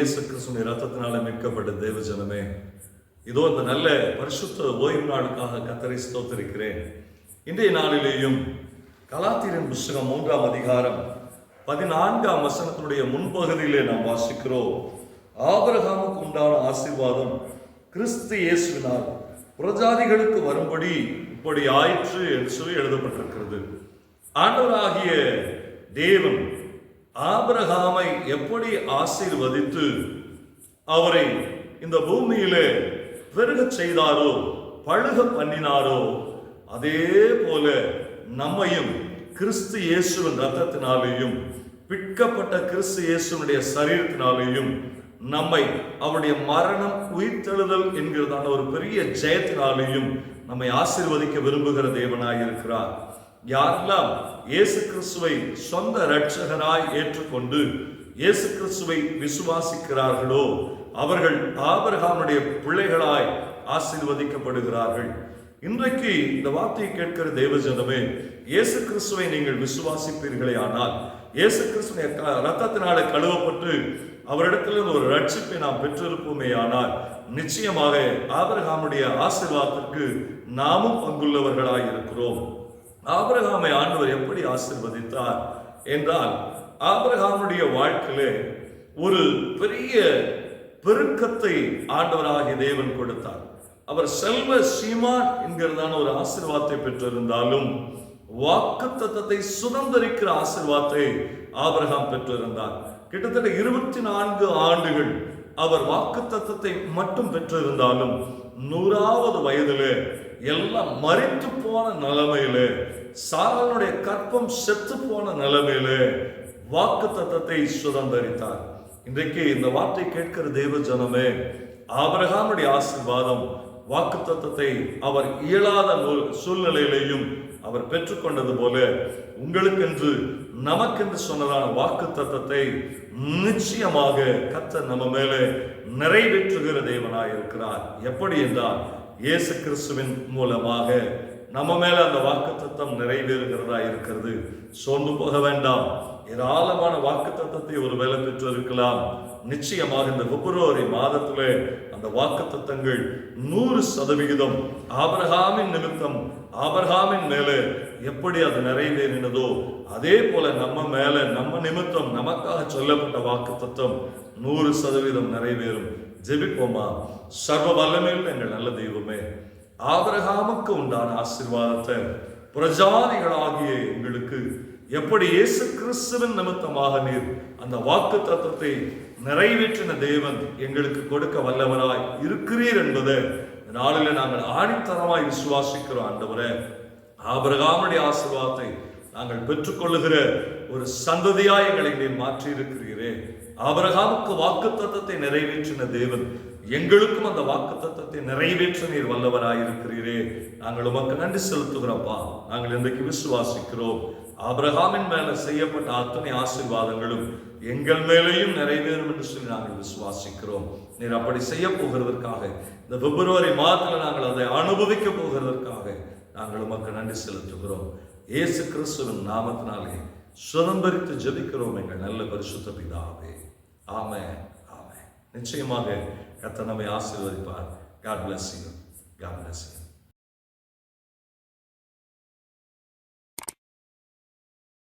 இயேசு கிறிஸ்துவின் ரத்தத்தினால மீட்கப்பட்ட தேவ ஜனமே இதோ இந்த நல்ல பரிசுத்த ஓய்வு நாளுக்காக கத்தரை ஸ்தோத்திருக்கிறேன். இன்றைய நாளிலேயும் கலாத்திரின் புஸ்தகம் மூன்றாம் அதிகாரம் பதினான்காம் வசனத்தினுடைய முன்பகுதியிலே நாம் வாசிக்கிறோம். ஆபரகாமுக்கு உண்டான ஆசீர்வாதம் கிறிஸ்து இயேசுவினால் புரஜாதிகளுக்கு வரும்படி இப்படி ஆயிற்று என்று சொல்லி எழுதப்பட்டிருக்கிறது. ஆண்டவராகிய தேவன் ஆபிரகாமை எப்படி ஆசீர்வதித்து அவரை இந்த பூமியிலே பெருக செய்தாரோ பழுக பண்ணினாரோ அதே போல நம்மையும் கிறிஸ்து இயேசுவின் ரத்தத்தினாலேயும் பிற்கப்பட்ட கிறிஸ்து இயேசுனுடைய சரீரத்தினாலேயும் நம்மை அவருடைய மரணம் உயிர்த்தெழுதல் என்கிறதான ஒரு பெரிய ஜெயத்தினாலேயும் நம்மை ஆசிர்வதிக்க விரும்புகிற தேவனாயிருக்கிறார். யாரெல்லாம் இயேசு கிறிஸ்துவை சொந்த இரட்சகராய் ஏற்றுக்கொண்டு இயேசு கிறிஸ்துவை விசுவாசிக்கிறார்களோ அவர்கள் ஆபரகாமுடைய பிள்ளைகளாய் ஆசீர்வதிக்கப்படுகிறார்கள். இன்றைக்கு இந்த வார்த்தையை கேட்கிற தேவஜனமே இயேசு கிறிஸ்துவை நீங்கள் விசுவாசிப்பீர்களே ஆனால் இயேசு கிறிஸ்துவின் ரத்தத்தினால கழுவப்பட்டு அவரிடத்திலிருந்து ஒரு ரட்சிப்பை நாம் பெற்றிருப்போமே ஆனால் நிச்சயமாக ஆபரகாமுடைய ஆசீர்வாதத்திற்கு நாமும் பங்குள்ளவர்களாய் இருக்கிறோம் ஆபிரகாமை ஆண்டவர் எப்படி ஆசிர்வதித்தார் என்றால் ஆபிரகாமுடைய வாழ்க்கையிலே ஒரு பெரிய பெருக்கத்தை ஆண்டவராகிய தேவன் கொடுத்தார். அவர் செல்வ சீமான் என்கிறதான ஒரு ஆசிர்வாதத்தை பெற்றிருந்தாலும் வாக்கு தத்தத்தை சுதந்திரிக்கிற ஆசிர்வாதத்தை ஆபரகாம் பெற்றிருந்தார். கிட்டத்தட்ட இருபத்தி நான்கு ஆண்டுகள் அவர் வாக்கு தத்தத்தை மட்டும் பெற்றிருந்தாலும் நூறாவது வயதிலே எல்லாம் மறித்து போன நிலைமையிலே சாரனுடைய கற்பம் செத்து போன நிலைமையிலே வாக்கு தத்தத்தை சுதந்திரித்தார். இன்றைக்கு இந்த வார்த்தை கேட்கிற தெய்வ ஜனமே ஆபரகாமுடைய ஆசிர்வாதம் வாக்கு தத்தத்தை அவர் இயலாத சூழ்நிலையிலையும் அவர் பெற்றுக்கொண்டது போல உங்களுக்கென்று நமக்கென்று சொன்னதான வாக்கு தத்தத்தை நிச்சயமாக கத்த நம்ம மேலே நிறைவேற்றுகிற தேவனாய் இருக்கிறார். எப்படி என்றால் இயேசு கிறிஸ்துவின் மூலமாக நம்ம மேல அந்த வாக்கு தத்தம் நிறைவேறுகிறதா இருக்கிறது. சோர்ந்து போக வேண்டாம். ஏராளமான வாக்கு தத்துவத்தை ஒரு பெற்றிருக்கலாம். நிச்சயமாக இந்த பிப்ரவரி மாதத்திலே அந்த வாக்கு தத்தங்கள் நூறு சதவிகிதம். ஆபரகாமின் நிமித்தம் ஆபரகாமின் மேலே எப்படி அது நிறைவேறினதோ அதே போல நம்ம மேல நம்ம நிமித்தம் நமக்காக சொல்லப்பட்ட வாக்கு தத்துவம் நூறு சதவீதம் நிறைவேறும். ஜெபிப்போமா? சர்வ வல்லமையில் எங்கள் நல்ல தெய்வமே ஆபரகாமுக்கு உண்டான ஆசீர்வாதத்தை பிரஜாதிகளாகிய எங்களுக்கு எப்படி இயேசு கிறிஸ்துவின் நிமித்தமாக நீர் அந்த வாக்கு தத்துவத்தை நிறைவேற்றின தேவன் எங்களுக்கு கொடுக்க வல்லவராய் இருக்கிறீர் என்பதை நாளில் நாங்கள் ஆணித்தரமாய் விசுவாசிக்கிறோம் ஆண்டவரே ஆபரகாமுடைய ஆசீர்வாதத்தை நாங்கள் பெற்றுக்கொள்ளுகிற ஒரு சந்ததியாய் எங்களை நீர் மாற்றியிருக்கிறீரே. ஆபரகாமுக்கு வாக்கு தத்துவத்தை நிறைவேற்றின தேவன் எங்களுக்கும் அந்த வாக்கு தத்துவத்தை நிறைவேற்ற நீர் வல்லவராயிருக்கிறீரே நாங்கள் உமக்கு நன்றி செலுத்துகிறோம்ப்பா. நாங்கள் இன்றைக்கு விசுவாசிக்கிறோம். ஆபிரகாமின் மேல செய்யப்பட்ட அத்தனை ஆசீர்வாதங்களும் எங்கள் மேலேயும் நிறைவேறும் என்று சொல்லி நாங்கள் விசுவாசிக்கிறோம். நீர் அப்படி செய்ய போகிறதற்காக இந்த பிப்ரவரி மாதத்தில் நாங்கள் அதை அனுபவிக்க போகிறதற்காக நாங்கள் உமக்கு நன்றி செலுத்துகிறோம். இயேசு கிறிஸ்துவின் நாமத்தினாலே சுதந்திரித்து ஜபிக்கிறோம் எங்கள் நல்ல பரிசுத்த பிதாவே. ஆமாம் நிச்சயமாக கத்த நம்மை ஆசீர்வதிப்பார். God bless you God bless you